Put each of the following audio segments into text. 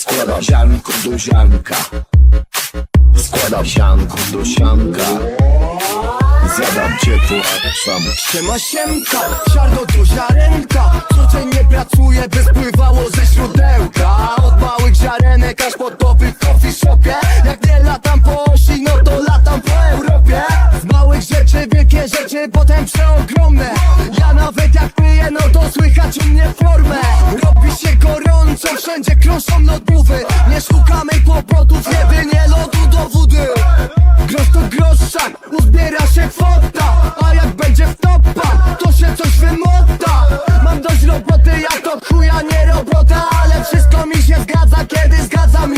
Składam ziarnko do ziarnka. Składam ziarnko do sianka Zjadam ciepło, sam Siema siemka, ziarno do ziarenka. Codziennie pracuję, by spływało ze źródełka. Od małych ziarenek aż po w coffee shopie. Jak nie latam po osi, no to latam po Europie. Z małych rzeczy wielkie rzeczy, potem przeogromne. Ja nawet jak piję, no to słychać u mnie formę. Robi się gorąco, krążą lodówy Nie szukamy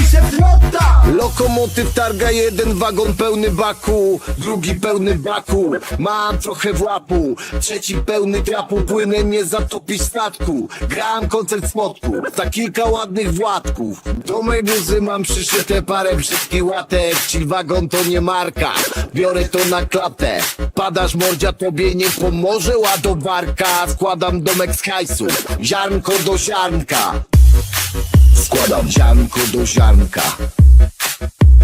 się flota Lokomotyw targa jeden wagon pełny baku Drugi pełny baku. Mam trochę w łapu Trzeci pełny trapu Płynę nie zatopić statku. Grałem koncert smotku Za kilka ładnych władków. Do mej bluzy mam przyszyte parę brzydkich łatek. Ci wagon to nie marka Biorę to na klatę. Padasz mordzia tobie nie pomoże ładowarka. Składam domek z hajsu Ziarnko do ziarnka Składam ziarnko do ziarnka.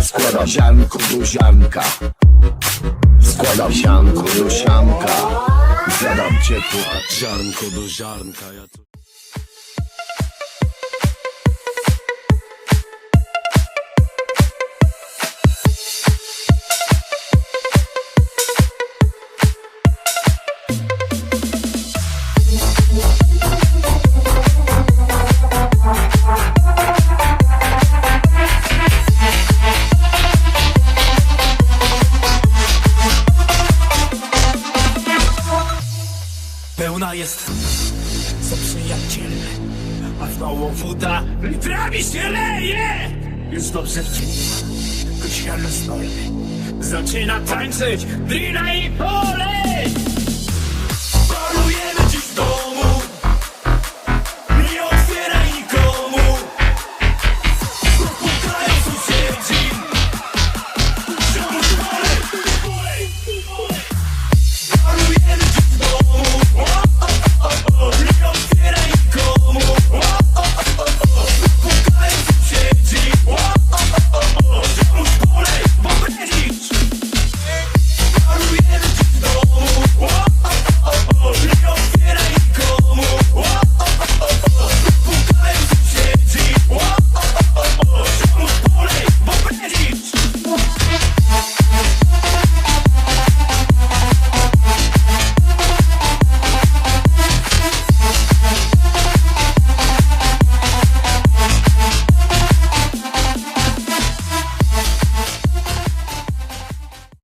Składam ziarnko do ziarnka. Składam ziarnko do sianka Zjadam ciepło Ziarnko do ziarnka, jest co przyjaciele A znowu woda litrami się leje! Już dobrze wcięta Kościelne stole Zaczyna tańczyć Drina i pole